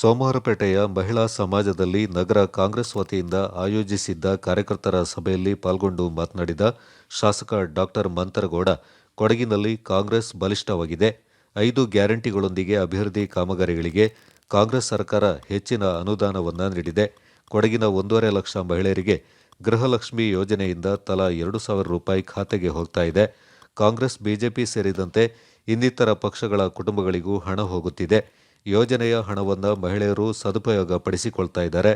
ಸೋಮವಾರಪೇಟೆಯ ಮಹಿಳಾ ಸಮಾಜದಲ್ಲಿ ನಗರ ಕಾಂಗ್ರೆಸ್ ವತಿಯಿಂದ ಆಯೋಜಿಸಿದ್ದ ಕಾರ್ಯಕರ್ತರ ಸಭೆಯಲ್ಲಿ ಪಾಲ್ಗೊಂಡು ಮಾತನಾಡಿದ ಶಾಸಕ ಡಾಕ್ಟರ್ ಮಂತರಗೌಡ, ಕೊಡಗಿನಲ್ಲಿ ಕಾಂಗ್ರೆಸ್ ಬಲಿಷ್ಠವಾಗಿದೆ. ಐದು ಗ್ಯಾರಂಟಿಗಳೊಂದಿಗೆ ಅಭಿವೃದ್ಧಿ ಕಾಮಗಾರಿಗಳಿಗೆ ಕಾಂಗ್ರೆಸ್ ಸರ್ಕಾರ ಹೆಚ್ಚಿನ ಅನುದಾನವನ್ನು ನೀಡಿದೆ. ಕೊಡಗಿನ ಒಂದೂವರೆ ಲಕ್ಷ ಮಹಿಳೆಯರಿಗೆ ಗೃಹಲಕ್ಷ್ಮಿ ಯೋಜನೆಯಿಂದ ತಲಾ ಎರಡು ಸಾವಿರ ರೂಪಾಯಿ ಖಾತೆಗೆ ಹೋಗ್ತಾ ಇದೆ. ಕಾಂಗ್ರೆಸ್, ಬಿಜೆಪಿ ಸೇರಿದಂತೆ ಇನ್ನಿತರ ಪಕ್ಷಗಳ ಕುಟುಂಬಗಳಿಗೂ ಹಣ ಹೋಗುತ್ತಿದೆ. ಯೋಜನೆಯ ಹಣವನ್ನು ಮಹಿಳೆಯರು ಸದುಪಯೋಗ ಪಡಿಸಿಕೊಳ್ತಾ ಇದ್ದಾರೆ.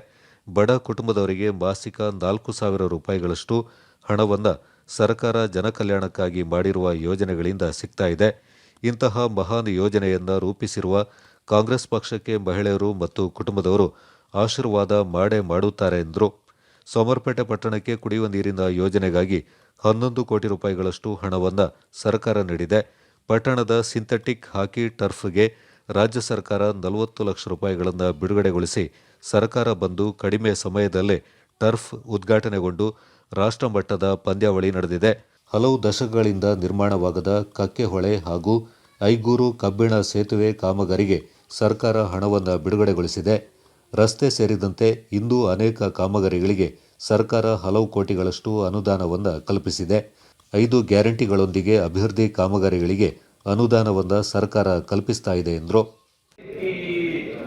ಬಡ ಕುಟುಂಬದವರಿಗೆ ಮಾಸಿಕ ನಾಲ್ಕು ಸಾವಿರ ರೂಪಾಯಿಗಳಷ್ಟು ಹಣವನ್ನು ಸರ್ಕಾರ ಜನಕಲ್ಯಾಣಕ್ಕಾಗಿ ಮಾಡಿರುವ ಯೋಜನೆಗಳಿಂದ ಸಿಗ್ತಾ ಇದೆ. ಇಂತಹ ಮಹಾನ್ ಯೋಜನೆಯನ್ನು ರೂಪಿಸಿರುವ ಕಾಂಗ್ರೆಸ್ ಪಕ್ಷಕ್ಕೆ ಮಹಿಳೆಯರು ಮತ್ತು ಕುಟುಂಬದವರು ಆಶೀರ್ವಾದ ಮಾಡೇ ಮಾಡುತ್ತಾರೆ ಎಂದರು. ಸೋಮರ್ಪೇಟೆ ಪಟ್ಟಣಕ್ಕೆ ಕುಡಿಯುವ ನೀರಿನ ಯೋಜನೆಗಾಗಿ ಹನ್ನೊಂದು ಕೋಟಿ ರೂಪಾಯಿಗಳಷ್ಟು ಹಣವನ್ನು ಸರ್ಕಾರ ನೀಡಿದೆ. ಪಟ್ಟಣದ ಸಿಂಥೆಟಿಕ್ ಹಾಕಿ ಟರ್ಫ್ಗೆ ರಾಜ್ಯ ಸರ್ಕಾರ ನಲವತ್ತು ಲಕ್ಷ ರೂಪಾಯಿಗಳನ್ನು ಬಿಡುಗಡೆಗೊಳಿಸಿ ಸರ್ಕಾರ ಬಂದು ಕಡಿಮೆ ಸಮಯದಲ್ಲೇ ಟರ್ಫ್ ಉದ್ಘಾಟನೆಗೊಂಡು ರಾಷ್ಟ್ರಮಟ್ಟದ ಪಂದ್ಯಾವಳಿ ನಡೆದಿದೆ. ಹಲವು ದಶಕಗಳಿಂದ ನಿರ್ಮಾಣವಾಗದ ಕಕ್ಕೆಹೊಳೆ ಹಾಗೂ ಐಗೂರು ಕಬ್ಬಿಣ ಸೇತುವೆ ಕಾಮಗಾರಿಗೆ ಸರ್ಕಾರ ಹಣವನ್ನು ಬಿಡುಗಡೆಗೊಳಿಸಿದೆ. ರಸ್ತೆ ಸೇರಿದಂತೆ ಇಂದು ಅನೇಕ ಕಾಮಗಾರಿಗಳಿಗೆ ಸರ್ಕಾರ ಹಲವು ಕೋಟಿಗಳಷ್ಟು ಅನುದಾನವನ್ನು ಕಲ್ಪಿಸಿದೆ. ಐದು ಗ್ಯಾರಂಟಿಗಳೊಂದಿಗೆ ಅಭಿವೃದ್ಧಿ ಕಾಮಗಾರಿಗಳಿಗೆ ಅನುದಾನವನ್ನು ಸರ್ಕಾರ ಕಲ್ಪಿಸ್ತಾ ಇದೆ ಎಂದರು.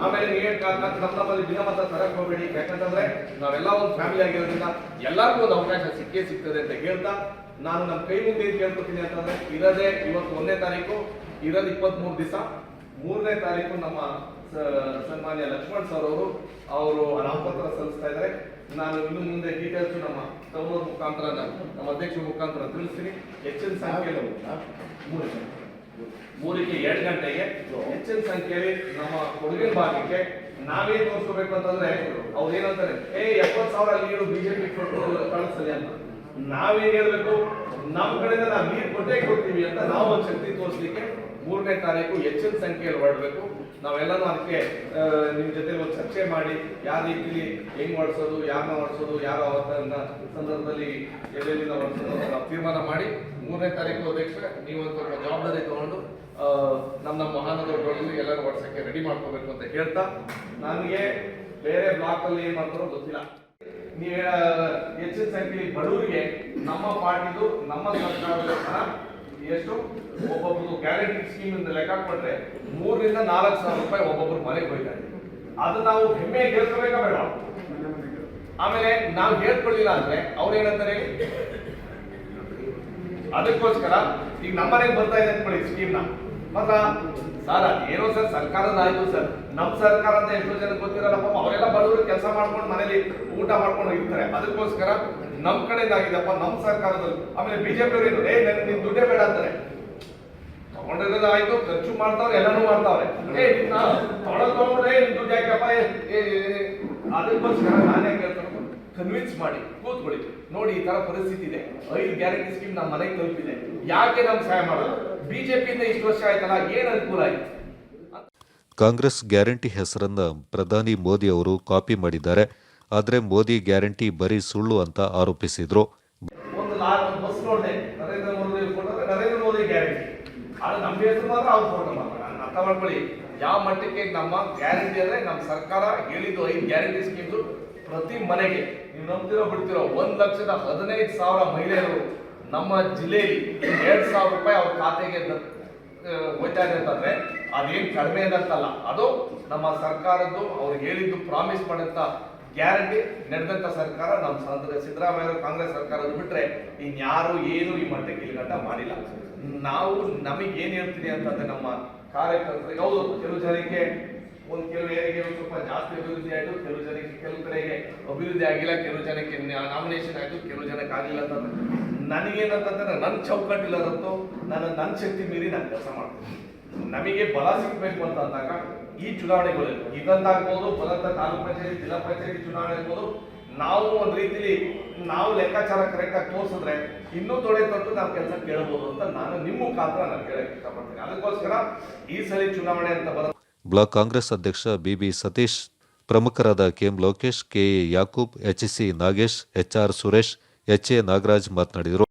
ಆಮೇಲೆ ನೀವು ನಮ್ಮ ನಮ್ಮಲ್ಲಿ ಭಿನ್ನಮತ ತರಕ್ ನಾವೆಲ್ಲ ಒಂದು ಫ್ಯಾಮಿಲಿ ಆಗಿರೋದ್ರಿಂದ ಎಲ್ಲರಿಗೂ ಒಂದು ಅವಕಾಶ ಸಿಕ್ಕೇ ಸಿಗ್ತದೆ ಅಂತ ಹೇಳ್ತಾ ನಾನು ನಮ್ಮ ಕೈ ಮುಂದೆ ಏನು ಕೇಳ್ಕೊತೀನಿ ಅಂತಂದ್ರೆ ಇರೋದೇ ಇವತ್ತು ಒಂದನೇ ತಾರೀಕು, ಇರೋದು ಇಪ್ಪತ್ತ್ ಮೂರು ದಿವಸ, ಮೂರನೇ ತಾರೀಕು ನಮ್ಮ ಸನ್ಮಾನ್ಯ ಲಕ್ಷ್ಮಣ್ ಸರ್ ಅವರು ಅವರು ನಾಮಪತ್ರ ಸಲ್ಲಿಸ್ತಾ ಇದ್ದಾರೆ. ನಾನು ಇನ್ನು ಮುಂದೆ ಡೀಟೇಲ್ಸ್ ನಮ್ಮ ತವರ ಮುಖಾಂತರ ನಮ್ಮ ಅಧ್ಯಕ್ಷ ಮುಖಾಂತರ ತಿಳಿಸ್ತೀನಿ. ಹೆಚ್ಚಿನ ಸಂಖ್ಯೆಯಲ್ಲಿ ಮೂರು ಜನ. ಮೂರಿಗೆ ಎರಡು ಗಂಟೆಗೆ ಹೆಚ್ಚಿನ ಸಂಖ್ಯೆಯಲ್ಲಿ ನಮ್ಮ ಕೊಡುಗೆ ಭಾಗಕ್ಕೆ ನಾವೇ ತೋರಿಸ್ಕೋಬೇಕು ಅಂತಂದ್ರೆ ಅವ್ರು ಏನಂತಾರೆ ಏ ಎಪ್ಪತ್ ಸಾವಿರ ನೀರು ಬಿಜೆಪಿ ಕೊಟ್ಟು ಕಳಿಸ್ತದೆ ಅಂತ. ನಾವೇನ್ ಹೇಳ್ಬೇಕು ನಮ್ಮ ಕಡೆಯಿಂದ ನಾವು ನೀರು ಕೊಟ್ಟೇ ಕೊಡ್ತೀವಿ ಅಂತ ನಾವು ಒಂದು ಶಕ್ತಿ ತೋರಿಸ್ಲಿಕ್ಕೆ ಮೂರನೇ ತಾರೀಕು ಹೆಚ್ಚಿನ ಸಂಖ್ಯೆಯಲ್ಲಿ ಹೊರಡಬೇಕು. ನಾವೆಲ್ಲರೂ ಅದಕ್ಕೆ ನಿಮ್ಮ ನಿಮ್ ಜೊತೆ ಒಂದು ಚರ್ಚೆ ಮಾಡಿ ಯಾವ ರೀತಿಲಿ ಹೆಂಗ್ ಮಾಡಿಸೋದು ಯಾರನ್ನ ಮಾಡಿಸೋದು, ಯಾರು ಅವತ್ತನ್ನ ಸಂದರ್ಭದಲ್ಲಿ ಎಲ್ಲೆಲ್ಲಿ ಮಾಡಿಸೋದು ನಾವು ತೀರ್ಮಾನ ಮಾಡಿ ಮೂರನೇ ತಾರೀಕು ಅಧ್ಯಕ್ಷ ನೀವು ಒಂದು ಸ್ವಲ್ಪ ಜವಾಬ್ದಾರಿ ತಗೊಂಡು ನಮ್ಮ ನಮ್ಮ ಮಹಾನಗರಗಳಲ್ಲಿ ಎಲ್ಲರೂ ವರ್ಷಕ್ಕೆ ರೆಡಿ ಮಾಡ್ಕೋಬೇಕು ಅಂತ ಹೇಳ್ತಾ, ನನಗೆ ಬೇರೆ ಬ್ಲಾಕ್ ಅಲ್ಲಿ ಏನ್ ಮಾಡ್ತಾರೋ ಗೊತ್ತಿಲ್ಲ. ನೀವು ಹೆಚ್ಚಿನ ಸಂಖ್ಯೆ ಬಡವರಿಗೆ ನಮ್ಮ ಪಾರ್ಟಿದು, ನಮ್ಮ ಸರ್ಕಾರದ ಹಣ ಎಷ್ಟು? ಒಬ್ಬೊಬ್ರು ಗ್ಯಾರಂಟಿ ಸ್ಕೀಮ್ ಇಂದ ಲೆಕ್ಕ ಕೊಟ್ರೆ ಮೂರರಿಂದ ನಾಲ್ಕು ಸಾವಿರ ರೂಪಾಯಿ ಒಬ್ಬೊಬ್ರು ಮನೆಗೆ ಹೋಗ್ತಾರೆ ಅದು ನಾವು ಹೆಮ್ಮೆ ಹೇಳ್ಕೋಬೇಕಾ ಬೇಡ? ಆಮೇಲೆ ನಾವು ಹೇಳ್ಕೊಳ್ಳಿಲ್ಲ ಅಂದ್ರೆ ಅವ್ರು ಏನಂತಾರೆ ಅದಕ್ಕೋಸ್ಕರ ಈಗ ನಮ್ಮನೆಗೆ ಬರ್ತಾ ಇದೆ ಅನ್ಕೊಳ್ಳಿ ಸ್ಕೀಮ್ನ ಮಾತ್ರ ಸರ್ ಏನೋ ಸರ್ ಸರ್ಕಾರದ ಆಯ್ತು ಸರ್ ನಮ್ ಸರ್ಕಾರ ಅಂತ ಎಷ್ಟೋ ಜನ ಗೊತ್ತಿರಲ್ಲ ಪಾಪ ಅವರೆಲ್ಲ ಬಡವರು ಕೆಲಸ ಮಾಡ್ಕೊಂಡು ಮನೇಲಿ ಊಟ ಮಾಡ್ಕೊಂಡು ಇರ್ತಾರೆ ಅದಕ್ಕೋಸ್ಕರ ನಮ್ ಕಡೆಯಿಂದ ಆಗಿದೆಪ್ಪ ನಮ್ ಸರ್ಕಾರದಲ್ಲಿ ಆಮೇಲೆ ಬಿಜೆಪಿ ಅವರು ಏ ನನ್ ನಿಮ್ ದುಡ್ಡೇ ಬೇಡ ಅಂತಾರೆ ತಗೊಂಡಿರೋದು ಆಯ್ತು ಖರ್ಚು ಮಾಡ್ತಾವ್ರೆ ಎಲ್ಲಾನು ಮಾಡ್ತಾವ್ರೆ ಏ ನಾನು ತೊಗೊಳೋದು ತಗೊಂಡ್ರೆ ನಿನ್ ದುಡ್ಡು ಯಾಕಪ್ಪ ಅದಕ್ಕೋಸ್ಕರ ನಾನೇ ಕೇಳ್ತಾರೆ ಕನ್ವಿನ್ಸ್ ಮಾಡಿ ಕೂತ್ಕೊಳ್ಳಿ ನೋಡಿ ಈ ತರ ಪರಿಸ್ಥಿತಿ ಇದೆ. ಐದು ಗ್ಯಾರಂಟಿ ಸ್ಕೀಮ್ ನಮ್ಮ ಮನೆಗೆ ತಲುಪಿದೆ. ಯಾಕೆ ನಮ್ಗೆ ಸಹಾಯ ಮಾಡೋದು? ಬಿಜೆಪಿಯಿಂದ ಇಷ್ಟು ವರ್ಷ ಆಯ್ತಲ್ಲ ಏನು ಅನುಕೂಲ ಆಯ್ತು? ಕಾಂಗ್ರೆಸ್ ಗ್ಯಾರಂಟಿ ಹೆಸರನ್ನ ಪ್ರಧಾನಿ ಮೋದಿ ಅವರು ಕಾಪಿ ಮಾಡಿದ್ದಾರೆ. ಆದರೆ ಮೋದಿ ಗ್ಯಾರಂಟಿ ಬರೀ ಸುಳ್ಳು ಅಂತ ಆರೋಪಿಸಿದ್ರು. ಒಂದು ನಾಲ್ಕು ಬಸ್ ನೋಡಿದೆ. ನರೇಂದ್ರ ಮೋದಿ ಫೋಟೋ ನರೇಂದ್ರ ಮೋದಿ ಗ್ಯಾರಂಟಿ ಅದು ನಮ್ಮ ಹೆಸರು ಮಾತ್ರ ಅವ್ರು ಫೋಟೋ ಮಾಡ್ತಾರೆ ಅರ್ಥ ಮಾಡ್ಕೊಳ್ಳಿ. ಯಾವ ಮಟ್ಟಕ್ಕೆ ನಮ್ಮ ಗ್ಯಾರಂಟಿ ಅಂದ್ರೆ ನಮ್ಮ ಸರ್ಕಾರ ಹೇಳಿದ್ದು ಐದು ಗ್ಯಾರಂಟಿ ಸ್ಕೀಮ್ಸ್ ಪ್ರತಿ ಮನೆಗೆ ನೀವು ನಂಬ್ತಿರೋ ಬಿಡ್ತಿರೋ ಒಂದ್ ಲಕ್ಷದ ಹದಿನೈದು ಸಾವಿರ ಮಹಿಳೆಯರು ನಮ್ಮ ಜಿಲ್ಲೆಯಲ್ಲಿ ಎರಡ್ ಸಾವಿರ ರೂಪಾಯಿ ಅವ್ರ ಖಾತೆಗೆ ಹೋಯ್ತಾ ಇದೆ ಅಂತಂದ್ರೆ ಅದೇನ್ ಕಡಿಮೆ ಅಂತಲ್ಲ ಅದು ನಮ್ಮ ಸರ್ಕಾರದ್ದು ಅವ್ರು ಹೇಳಿದ್ದು ಪ್ರಾಮಿಸ್ ಮಾಡಿದಂತ ಗ್ಯಾರಂಟಿ ನಡೆದಂತ ಸರ್ಕಾರ ನಮ್ಮ ಸಿದ್ದರಾಮಯ್ಯ ಕಾಂಗ್ರೆಸ್ ಸರ್ಕಾರದ್ದು ಬಿಟ್ರೆ ಇನ್ಯಾರು ಏನು ಈ ಮಟ್ಟಕ್ಕೆ ಇಲ್ಲಿಗಂಟ ಮಾಡಿಲ್ಲ. ನಾವು ನಮಗೆ ಏನ್ ಹೇಳ್ತೀನಿ ಅಂತಂದ್ರೆ ನಮ್ಮ ಕಾರ್ಯಕರ್ತರಿಗೆ, ಹೌದು, ಕೆಲವು ಜನಕ್ಕೆ ಒಂದು ಕೆಲವು ಏರಿಯಾಗೆ ಸ್ವಲ್ಪ ಜಾಸ್ತಿ ಅಭಿವೃದ್ಧಿ ಆಯ್ತು, ಕೆಲವು ಜನಕ್ಕೆ ಕೆಲವು ಕಡೆಗೆ ಅಭಿವೃದ್ಧಿ ಆಗಿಲ್ಲ, ಕೆಲವು ಜನಕ್ಕೆ ನಾಮಿನೇಷನ್ ಆಯ್ತು, ಕೆಲವು ಜನಕ್ಕೆ ಆಗಿಲ್ಲ ಅಂತಂದ್ರೆ ನನಗೇನಂತಂದ್ರೆ ನನ್ನ ಚೌಕಟ್ಟಿಲ್ಲದಂತೂ ನಾನು ನನ್ನ ಶಕ್ತಿ ಮೀರಿ ನಾನು ಕೆಲಸ ಮಾಡ್ತೀನಿ. ನಮಗೆ ಬಲ ಸಿಗಬೇಕು ಅಂತ ಅಂದಾಗ ಈ ಚುನಾವಣೆಗಳು ಇದಂತಾಗ್ಬೋದು ಬಲಂತ ತಾಲೂಕು ಪಂಚಾಯತಿ, ಜಿಲ್ಲಾ ಪಂಚಾಯತಿ ಚುನಾವಣೆ ಆಗ್ಬೋದು. ನಾವು ಒಂದ್ ರೀತಿಲಿ ನಾವು ಲೆಕ್ಕಾಚಾರ ಕರೆಕ್ಟ್ ಆಗಿ ತೋರಿಸಿದ್ರೆ ಇನ್ನೂ ತೊಡೆ ತೊಟ್ಟು ನಾವು ಕೆಲಸ ಕೇಳಬಹುದು ಅಂತ ನಾನು ನಿಮ್ಮ ಮುಖಾಂತರ ನಾನು ಕೇಳಕ್ಕೆ ಇಷ್ಟಪಡ್ತೀನಿ. ಅದಕ್ಕೋಸ್ಕರ ಈ ಸಲ ಚುನಾವಣೆ ಅಂತ ಬರೋ ಬ್ಲಾಕ್ ಕಾಂಗ್ರೆಸ್ ಅಧ್ಯಕ್ಷ ಬಿಬಿ ಸತೀಶ್, ಪ್ರಮುಖರಾದ KM Lokesh KA Yakub HC Nagesh HR Suresh HA Nagaraj ಮಾತನಾಡಿದರು.